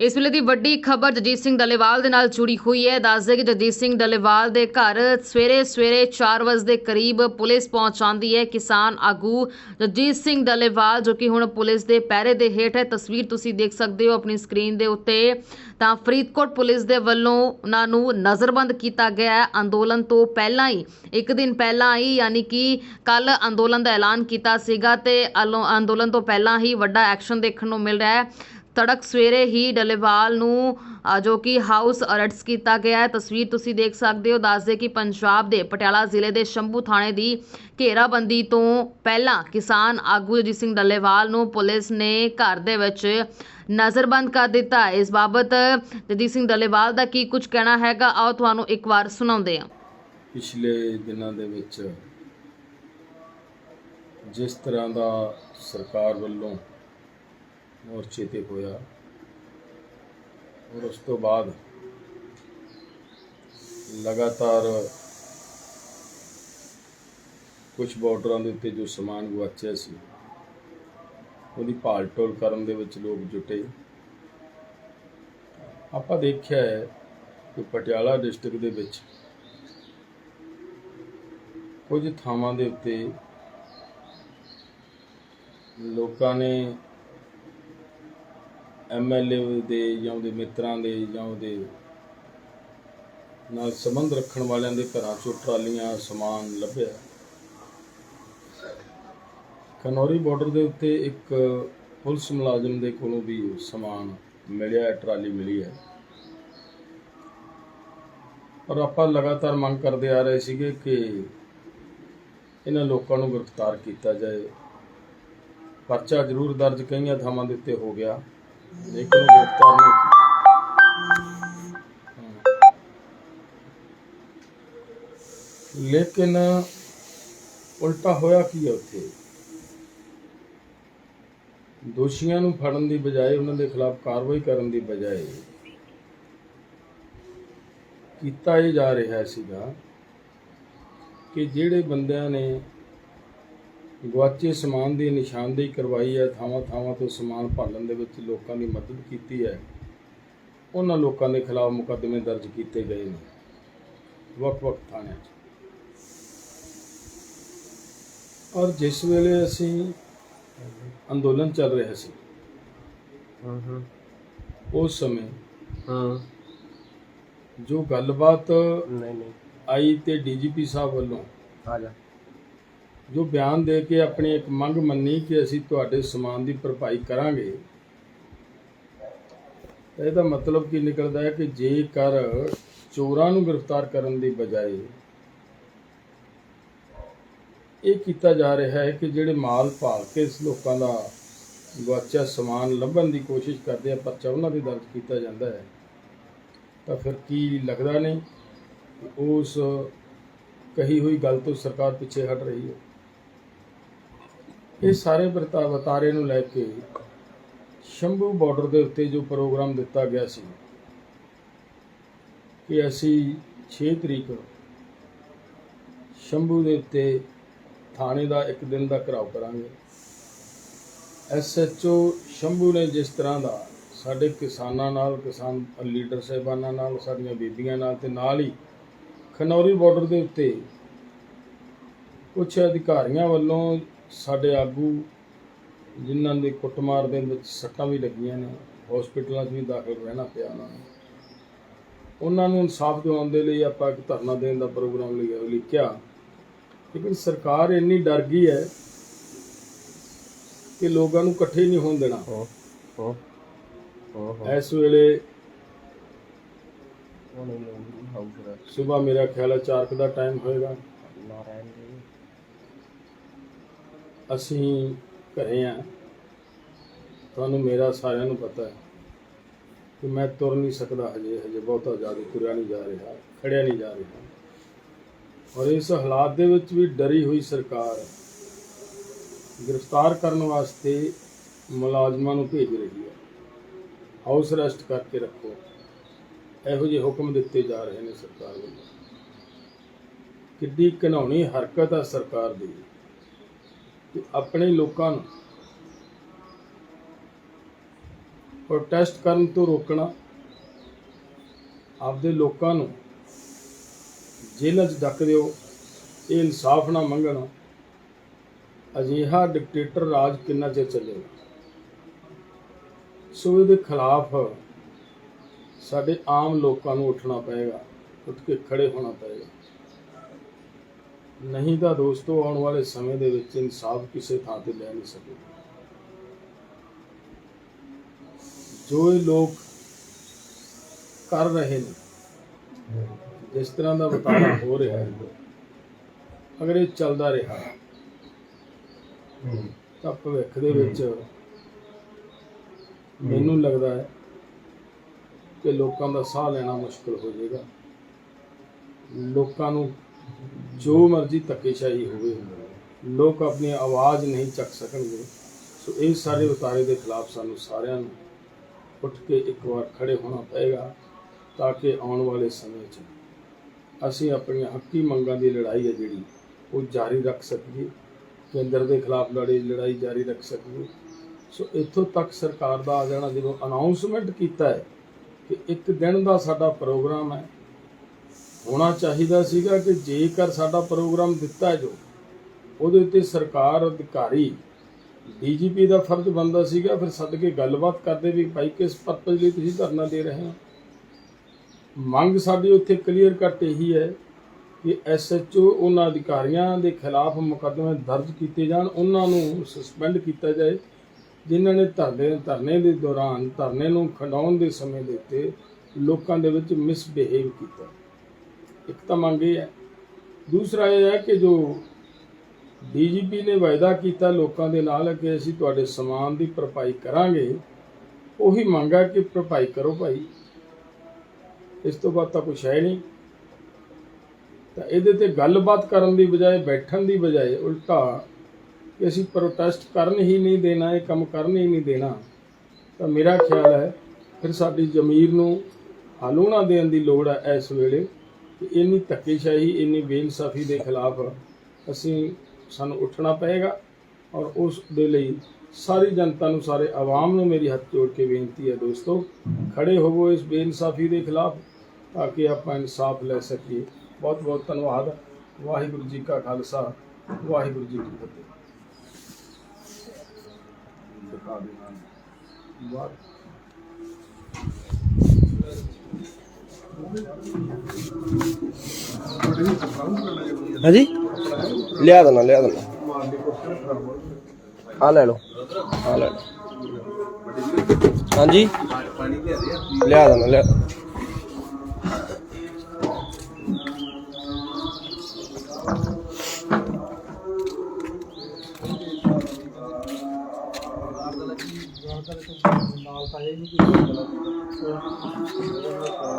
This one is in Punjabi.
ਇਸ ਵੇਲੇ ਦੀ ਵੱਡੀ ਖਬਰ ਜਗਜੀਤ ਸਿੰਘ ਡੱਲੇਵਾਲ ਦੇ ਨਾਲ ਜੁੜੀ ਹੋਈ ਹੈ। ਦੱਸਦੇ ਕਿ ਜਗਜੀਤ ਸਿੰਘ ਡੱਲੇਵਾਲ ਦੇ ਘਰ ਸਵੇਰੇ ਸਵੇਰੇ 4 ਵਜੇ ਦੇ ਕਰੀਬ ਪੁਲਿਸ ਪਹੁੰਚ ਜਾਂਦੀ ਹੈ। ਕਿਸਾਨ ਆਗੂ ਜਗਜੀਤ ਸਿੰਘ ਡੱਲੇਵਾਲ, ਜੋ ਕਿ ਹੁਣ ਪੁਲਿਸ ਦੇ ਪਹਿਰੇ ਦੇ ਹੇਠ ਹੈ, ਤਸਵੀਰ ਤੁਸੀਂ ਦੇਖ ਸਕਦੇ ਹੋ ਆਪਣੀ ਸਕਰੀਨ ਦੇ ਉੱਤੇ। ਤਾਂ ਫਰੀਦਕੋਟ ਪੁਲਿਸ ਦੇ ਵੱਲੋਂ ਉਹਨਾਂ ਨੂੰ ਨਜ਼ਰਬੰਦ ਕੀਤਾ ਗਿਆ ਹੈ। ਅੰਦੋਲਨ ਤੋਂ ਪਹਿਲਾਂ ਹੀ, ਇੱਕ ਦਿਨ ਪਹਿਲਾਂ ਹੀ, ਯਾਨੀ ਕਿ ਕੱਲ ਅੰਦੋਲਨ ਦਾ ਐਲਾਨ ਕੀਤਾ ਸੀਗਾ ਤੇ ਅਲੋ- ਅੰਦੋਲਨ ਤੋਂ ਪਹਿਲਾਂ ਹੀ ਵੱਡਾ ਐਕਸ਼ਨ ਦੇਖਣ ਨੂੰ ਮਿਲ ਰਿਹਾ ਹੈ। ਤੜਕ ਸਵੇਰੇ ਹੀ ਡੱਲੇਵਾਲ ਨੂੰ ਜੋ ਕਿ ਹਾਊਸ ਅਰੈਸਟ ਕੀਤਾ ਗਿਆ ਹੈ। ਤਸਵੀਰ ਤੁਸੀਂ ਦੇਖ ਸਕਦੇ ਹੋ। ਦੱਸਦੇ ਕਿ ਪੰਜਾਬ ਦੇ ਪਟਿਆਲਾ ਜ਼ਿਲ੍ਹੇ ਦੇ ਸ਼ੰਭੂ ਥਾਣੇ ਦੀ ਘੇਰਾਬੰਦੀ ਤੋਂ ਪਹਿਲਾਂ ਕਿਸਾਨ ਆਗੂ ਜਗਜੀਤ ਸਿੰਘ ਡੱਲੇਵਾਲ ਨੂੰ ਪੁਲਿਸ ਨੇ ਘਰ ਦੇ ਵਿੱਚ ਨਜ਼ਰਬੰਦ ਕਰ ਦਿੱਤਾ। ਇਸ ਬਾਬਤ ਜਗਜੀਤ ਸਿੰਘ ਡੱਲੇਵਾਲ ਦਾ ਕੀ ਕੁਝ ਕਹਿਣਾ ਹੈਗਾ? ਆਓ ਤੁਹਾਨੂੰ ਇੱਕ ਵਾਰ ਸੁਣਾਉਂਦੇ ਹਾਂ। ਪਿਛਲੇ ਦਿਨਾਂ ਦੇ ਵਿੱਚ ਜਿਸ ਤਰ੍ਹਾਂ ਦਾ ਸਰਕਾਰ ਵੱਲੋਂ ਮੋਰਚੇ ਤੇ ਹੋਇਆ ਔਰ ਉਸ ਤੋਂ ਬਾਅਦ ਲਗਾਤਾਰ ਕੁਝ ਬਾਰਡਰਾਂ ਦੇ ਉੱਤੇ ਜੋ ਸਮਾਨ ਗੁਆਚਿਆ ਸੀ, ਉਹਦੀ ਭਾਲ ਟੋਲ ਕਰਨ ਦੇ ਵਿੱਚ ਲੋਕ ਜੁਟੇ। ਆਪਾਂ ਦੇਖਿਆ ਹੈ ਕਿ ਪਟਿਆਲਾ ਡਿਸਟ੍ਰਿਕਟ ਦੇ ਵਿੱਚ ਕੁਝ ਥਾਵਾਂ ਦੇ ਉੱਤੇ ਲੋਕਾਂ ਨੇ ਐਮਐਲਏ ਦੇ ਜਾਂ ਉਹਦੇ ਮਿੱਤਰਾਂ ਦੇ ਜਾਂ ਉਹਦੇ ਨਾਲ ਸੰਬੰਧ ਰੱਖਣ ਵਾਲਿਆਂ ਦੇ ਘਰਾਂ ਚੋਂ ਟਰਾਲੀਆਂ ਸਮਾਨ ਲੱਭਿਆ। ਖਨੌਰੀ ਬਾਰਡਰ ਦੇ ਉੱਤੇ ਇੱਕ ਪੁਲਿਸ ਮੁਲਾਜ਼ਮ ਦੇ ਕੋਲੋਂ ਵੀ ਸਮਾਨ ਮਿਲਿਆ ਹੈ, ਟਰਾਲੀ ਮਿਲੀ ਹੈ। ਪਰ ਆਪਾਂ ਲਗਾਤਾਰ ਮੰਗ ਕਰਦੇ ਆ ਰਹੇ ਸੀਗੇ ਕਿ ਇਹਨਾਂ ਲੋਕਾਂ ਨੂੰ ਗ੍ਰਿਫਤਾਰ ਕੀਤਾ ਜਾਏ। ਪਰਚਾ ਜ਼ਰੂਰ ਦਰਜ ਕਈਆਂ ਥਾਵਾਂ ਦੇ ਉੱਤੇ ਹੋ ਗਿਆ। ਲੇਕਿਨ ਉਹ ਗ੍ਰਿਫਤਾਰ ਨਹੀਂ ਕੀਤਾ। ਲੇਕਿਨ ਉਲਟਾ ਹੋਇਆ ਕੀ ਹੈ ਉੱਥੇ ਦੋਸ਼ੀਆਂ ਨੂੰ ਫੜਨ ਦੀ ਬਜਾਏ ਉਹਨਾਂ ਦੇ ਖਿਲਾਫ ਕਾਰਵਾਈ ਕਰਨ ਦੀ ਬਜਾਏ ਕੀਤਾ ਇਹ ਜਾ ਰਿਹਾ ਸੀਗਾ ਕਿ ਜਿਹੜੇ ਬੰਦਿਆਂ ਨੇ ਗੁਆਚੇ ਸਮਾਨ ਦੀ ਨਿਸ਼ਾਨਦੇਹੀ ਕਰਵਾਈ ਹੈ ਥਾਵਾਂ ਥਾਵਾਂ ਤੋਂ ਸਮਾਨ ਭਾਲਣ ਦੇ ਵਿੱਚ ਲੋਕਾਂ ਦੀ ਮਦਦ ਕੀਤੀ ਹੈ। ਉਹਨਾਂ ਲੋਕਾਂ ਦੇ ਖਿਲਾਫ ਮੁਕੱਦਮੇ ਦਰਜ ਕੀਤੇ ਗਏ ਨੇ। ਵੱਖ-ਵੱਖ ਥਾਣਿਆਂ 'ਚ। ਔਰ ਜਿਸ ਵੇਲੇ ਅਸੀਂ ਅੰਦੋਲਨ ਚੱਲ ਰਿਹਾ ਸੀ ਹਾਂ ਹਾਂ। ਉਸ ਸਮੇਂ ਹਾਂ। ਜੋ ਗੱਲਬਾਤ ਨਹੀਂ ਨਹੀਂ। ਆਈ ਤੇ ਡੀਜੀਪੀ ਸਾਹਿਬ ਵੱਲੋਂ ਆ ਜਾ। ਜੋ ਬਿਆਨ ਦੇ ਕੇ ਆਪਣੀ ਇੱਕ ਮੰਗ ਮੰਨੀ ਕਿ ਅਸੀਂ ਤੁਹਾਡੇ ਸਮਾਨ ਦੀ ਭਰਪਾਈ ਕਰਾਂਗੇ, ਇਹਦਾ ਮਤਲਬ ਕੀ ਨਿਕਲਦਾ ਹੈ ਕਿ ਜੇਕਰ ਚੋਰਾਂ ਨੂੰ ਗ੍ਰਿਫਤਾਰ ਕਰਨ ਦੀ ਬਜਾਏ ਇਹ ਕੀਤਾ ਜਾ ਰਿਹਾ ਹੈ ਕਿ ਜਿਹੜੇ ਮਾਲ ਭਾਲ ਕੇ ਇਸ ਲੋਕਾਂ ਦਾ ਗੁਆਚਿਆ ਸਮਾਨ ਲੱਭਣ ਦੀ ਕੋਸ਼ਿਸ਼ ਕਰਦੇ ਆ, ਪਰਚਾ ਉਹਨਾਂ ਦੇ ਦਰਜ ਕੀਤਾ ਜਾਂਦਾ ਹੈ, ਤਾਂ ਫਿਰ ਕੀ ਲੱਗਦਾ ਨਹੀਂ? ਉਸ ਕਹੀ ਹੋਈ ਗੱਲ ਤੋਂ ਸਰਕਾਰ ਪਿੱਛੇ ਹਟ ਰਹੀ ਹੈ। ਇਹ ਸਾਰੇ ਵਰਤਾ ਵਤਾਰੇ ਨੂੰ ਲੈ ਕੇ ਸ਼ੰਭੂ ਬਾਰਡਰ ਦੇ ਉੱਤੇ ਜੋ ਪ੍ਰੋਗਰਾਮ ਦਿੱਤਾ ਗਿਆ ਸੀ ਕਿ ਅਸੀਂ 6 ਤਰੀਕ ਸ਼ੰਭੂ ਦੇ ਉੱਤੇ ਥਾਣੇ ਦਾ ਇੱਕ ਦਿਨ ਦਾ ਘਰਾਓ ਕਰਾਂਗੇ। ਐਸਐਚਓ ਸ਼ੰਭੂ ਨੇ ਜਿਸ ਤਰ੍ਹਾਂ ਦਾ ਸਾਡੇ ਕਿਸਾਨਾਂ ਨਾਲ, ਕਿਸਾਨ ਲੀਡਰ ਸਾਹਿਬਾਨਾਂ ਨਾਲ, ਸਾਡੀਆਂ ਬੀਬੀਆਂ ਨਾਲ ਤੇ ਨਾਲ ਹੀ ਖਨੌਰੀ ਬਾਰਡਰ ਦੇ ਉੱਤੇ ਕੁਝ ਅਧਿਕਾਰੀਆਂ ਵੱਲੋਂ ਸਾਡੇ ਆਗੂ ਜਿਨ੍ਹਾਂ ਦੇ ਕੁੱਟਮਾਰ ਦੇ ਵਿੱਚ ਸੱਟਾਂ ਵੀ ਲੱਗੀਆਂ ਨੇ ਹਸਪੀਟਲਾਂ 'ਚ ਵੀ ਦਾਖਲ ਰਹਿਣਾ ਪਿਆ ਉਹਨਾਂ ਨੂੰ। ਉਹਨਾਂ ਨੂੰ ਇਨਸਾਫ ਦਿਵਾਉਣ ਦੇ ਲਈ ਆਪਾਂ ਇੱਕ ਧਰਨਾ ਦੇਣ ਦਾ ਪ੍ਰੋਗਰਾਮ ਲਿਆ ਲਿਖਿਆ। ਲੇਕਿਨ ਸਰਕਾਰ ਇੰਨੀ ਡਰ ਗਈ ਹੈ ਕਿ ਲੋਕਾਂ ਨੂੰ ਇਕੱਠੇ ਨਹੀਂ ਹੋਣ ਦੇਣਾ। ਹੋ ਹੋ ਹੋ ਹੋ ਇਸ ਵੇਲੇ ਸਵੇਰ ਮੇਰਾ ਖਿਆਲ ਹੈ 4 ਕੁ ਦਾ ਟਾਈਮ ਹੋਏਗਾ। ਅਸੀਂ ਘਰੇ ਆ। ਤੁਹਾਨੂੰ ਮੇਰਾ ਸਾਰਿਆਂ ਨੂੰ ਪਤਾ ਹੈ ਕਿ ਮੈਂ ਤੁਰ ਨਹੀਂ ਸਕਦਾ ਹਜੇ ਹਜੇ ਬਹੁਤਾ ਜ਼ਿਆਦਾ ਤੁਰਿਆ ਨਹੀਂ ਜਾ ਰਿਹਾ, ਖੜਿਆ ਨਹੀਂ ਜਾ ਰਿਹਾ। ਔਰ ਇਸ ਹਾਲਾਤ ਦੇ ਵਿੱਚ ਵੀ ਡਰੀ ਹੋਈ ਸਰਕਾਰ ਗ੍ਰਿਫਤਾਰ ਕਰਨ ਵਾਸਤੇ ਮੁਲਾਜ਼ਮਾਂ ਨੂੰ ਭੇਜ ਰਹੀ ਹੈ। ਹਾਊਸ ਅਰੈਸਟ ਕਰਕੇ ਰੱਖੋ। ਇਹੋ ਜਿਹੇ ਹੁਕਮ ਦਿੱਤੇ ਜਾ ਰਹੇ ਨੇ ਸਰਕਾਰ ਵੱਲੋਂ। ਕਿੱਡੀ ਘਿਨਾਉਣੀ ਹਰਕਤ ਹੈ ਸਰਕਾਰ ਦੀ। ਕਿ ਆਪਣੇ ਲੋਕਾਂ ਨੂੰ ਪ੍ਰੋਟੈਸਟ ਕਰਨ ਤੋਂ ਰੋਕਣਾ, ਆਪਦੇ ਲੋਕਾਂ ਨੂੰ ਜੇਲ੍ਹਾਂ 'ਚ ਡੱਕ ਦਿਓ, ਇਹ ਇਨਸਾਫ ਨਾ ਮੰਗਣ, ਅਜਿਹਾ ਡਿਕਟੇਟਰ ਰਾਜ ਕਿੰਨਾ ਚਿਰ ਚੱਲੇਗਾ? ਸੋ ਇਹਦੇ ਖਿਲਾਫ ਸਾਡੇ ਆਮ ਲੋਕਾਂ ਨੂੰ ਉੱਠਣਾ ਪਏਗਾ, ਉੱਠ ਕੇ ਖੜੇ ਹੋਣਾ ਪਏਗਾ। ਨਹੀਂ ਤਾਂ ਦੋਸਤੋ, ਆਉਣ ਵਾਲੇ ਸਮੇਂ ਦੇ ਵਿੱਚ ਇਨਸਾਫ ਕਿਸੇ ਥਾਂ ਤੇ ਲੈ ਨਹੀਂ ਸਕੇਗਾ। ਜੋ ਇਹ ਲੋਕ ਕਰ ਰਹੇ ਨੇ, ਜਿਸ ਤਰ੍ਹਾਂ ਦਾ ਵਤਾਰਾ ਹੋ ਰਿਹਾ ਹੈ, ਅਗਰ ਇਹ ਚੱਲਦਾ ਰਿਹਾ, ਤਾਂ ਭਵਿੱਖ ਦੇ ਵਿੱਚ ਮੈਨੂੰ ਲੱਗਦਾ ਹੈ ਕਿ ਲੋਕਾਂ ਦਾ ਸਾਹ ਲੈਣਾ ਮੁਸ਼ਕਲ ਹੋ ਜਾਏਗਾ। ਲੋਕਾਂ ਨੂੰ ਜੋ ਮਰਜ਼ੀ ਧੱਕੇਸ਼ਾਹੀ ਹੋਵੇ, ਲੋਕ ਆਪਣੀ ਆਵਾਜ਼ ਨਹੀਂ ਚੱਕ ਸਕਣਗੇ। ਸੋ ਇਹ ਸਾਰੇ ਉਤਾਰੇ ਦੇ ਖਿਲਾਫ ਸਾਨੂੰ ਸਾਰਿਆਂ ਨੂੰ ਉੱਠ ਕੇ ਇੱਕ ਵਾਰ ਖੜੇ ਹੋਣਾ ਪਏਗਾ ਤਾਂ ਕਿ ਆਉਣ ਵਾਲੇ ਸਮੇਂ 'ਚ ਅਸੀਂ ਆਪਣੀਆਂ ਹੱਕੀ ਮੰਗਾਂ ਦੀ ਲੜਾਈ ਹੈ ਜਿਹੜੀ, ਉਹ ਜਾਰੀ ਰੱਖ ਸਕੀਏ। ਕੇਂਦਰ ਦੇ ਖਿਲਾਫ ਲੜੀ, ਲੜਾਈ ਜਾਰੀ ਰੱਖ ਸਕੀਏ। ਸੋ ਇੱਥੋਂ ਤੱਕ ਸਰਕਾਰ ਦਾ ਆ ਜਾਣਾ, ਜਦੋਂ ਅਨਾਉਂਸਮੈਂਟ ਕੀਤਾ ਹੈ ਕਿ ਇੱਕ ਦਿਨ ਦਾ ਸਾਡਾ ਪ੍ਰੋਗਰਾਮ ਹੈ ਹੋਣਾ ਚਾਹੀਦਾ ਸੀਗਾ ਕਿ ਜੇਕਰ ਸਾਡਾ ਪ੍ਰੋਗਰਾਮ ਦਿੱਤਾ ਹੈ ਜੋ, ਉਹਦੇ ਉੱਤੇ ਸਰਕਾਰ, ਅਧਿਕਾਰੀ, ਡੀਜੀਪੀ ਦਾ ਫਰਜ਼ ਬਣਦਾ ਸੀਗਾ, ਫਿਰ ਸੱਦ ਕੇ ਗੱਲਬਾਤ ਕਰਦੇ ਵੀ ਭਾਈ ਕਿਸ ਪਰਪਸ ਲਈ ਤੁਸੀਂ ਧਰਨਾ ਦੇ ਰਹੇ ਹੋ? ਮੰਗ ਸਾਡੀ ਉੱਥੇ ਕਲੀਅਰ ਕੱਟ ਇਹੀ ਹੈ ਕਿ ਐਸਐਚਓ ਉਹਨਾਂ ਅਧਿਕਾਰੀਆਂ ਦੇ ਖਿਲਾਫ ਮੁਕੱਦਮੇ ਦਰਜ ਕੀਤੇ ਜਾਣ, ਉਹਨਾਂ ਨੂੰ ਸਸਪੈਂਡ ਕੀਤਾ ਜਾਏ, ਜਿਨ੍ਹਾਂ ਨੇ ਧਰਨੇ ਧਰਨੇ ਦੇ ਦੌਰਾਨ, ਧਰਨੇ ਨੂੰ ਖੰਡਾਉਣ ਦੇ ਸਮੇਂ ਦੇ ਉੱਤੇ ਲੋਕਾਂ ਦੇ ਵਿੱਚ ਮਿਸਬਿਹੇਵ ਕੀਤਾ। ਇੱਕ ਤਾਂ ਮੰਗ ਇਹ ਹੈ। ਦੂਸਰਾ ਇਹ ਹੈ ਕਿ ਜੋ ਡੀਜੀਪੀ ਨੇ ਵਾਅਦਾ ਕੀਤਾ ਲੋਕਾਂ ਦੇ ਨਾਲ ਕਿ ਅਸੀਂ ਤੁਹਾਡੇ ਸਮਾਨ ਦੀ ਭਰਪਾਈ ਕਰਾਂਗੇ, ਉਹੀ ਮੰਗ ਹੈ ਕਿ ਭਰਪਾਈ ਕਰੋ ਭਾਈ। ਇਸ ਤੋਂ ਬਾਅਦ ਤਾਂ ਕੁਛ ਹੈ ਨਹੀਂ। ਤਾਂ ਇਹਦੇ ਤੇ ਗੱਲਬਾਤ ਕਰਨ ਦੀ ਬਜਾਏ, ਬੈਠਣ ਦੀ ਬਜਾਏ ਉਲਟਾ ਕਿ ਅਸੀਂ ਪ੍ਰੋਟੈਸਟ ਕਰਨ ਹੀ ਨਹੀਂ ਦੇਣਾ, ਇਹ ਕੰਮ ਕਰਨ ਹੀ ਨਹੀਂ ਦੇਣਾ। ਤਾਂ ਮੇਰਾ ਖਿਆਲ ਹੈ, ਫਿਰ ਸਾਡੀ ਜ਼ਮੀਰ ਨੂੰ ਹਲੂਣਾ ਦੇਣ ਦੀ ਲੋੜ ਹੈ ਇਸ ਵੇਲੇ। ਕਿ ਇੰਨੀ ਧੱਕੇਸ਼ਾਹੀ, ਇੰਨੀ ਬੇਇਨਸਾਫੀ ਦੇ ਖਿਲਾਫ ਅਸੀਂ, ਸਾਨੂੰ ਉੱਠਣਾ ਪਏਗਾ ਔਰ ਉਸ ਦੇ ਲਈ ਸਾਰੀ ਜਨਤਾ ਨੂੰ, ਸਾਰੇ ਆਵਾਮ ਨੂੰ ਮੇਰੀ ਹੱਥ ਜੋੜ ਕੇ ਬੇਨਤੀ ਹੈ ਦੋਸਤੋ, ਖੜੇ ਹੋਵੋ ਇਸ ਬੇਇਨਸਾਫੀ ਦੇ ਖਿਲਾਫ ਤਾਂ ਕਿ ਆਪਾਂ ਇਨਸਾਫ ਲੈ ਸਕੀਏ। ਬਹੁਤ ਬਹੁਤ ਧੰਨਵਾਦ। ਵਾਹਿਗੁਰੂ ਜੀ ਕਾ ਖਾਲਸਾ, ਵਾਹਿਗੁਰੂ ਜੀ ਕੀ ਫਤਿਹ। ਦਿਖਾ ਦੇਣਾ ਹਾਂਜੀ? ਲਿਆ ਦੇਣਾ ਲਿਆ ਦੇਣਾ। ਆ ਲੈ ਲਓ। ਆ ਲੈ ਲਓ। ਹਾਂਜੀ? ਲਿਆ ਦੇਣਾ, ਲਿਆ।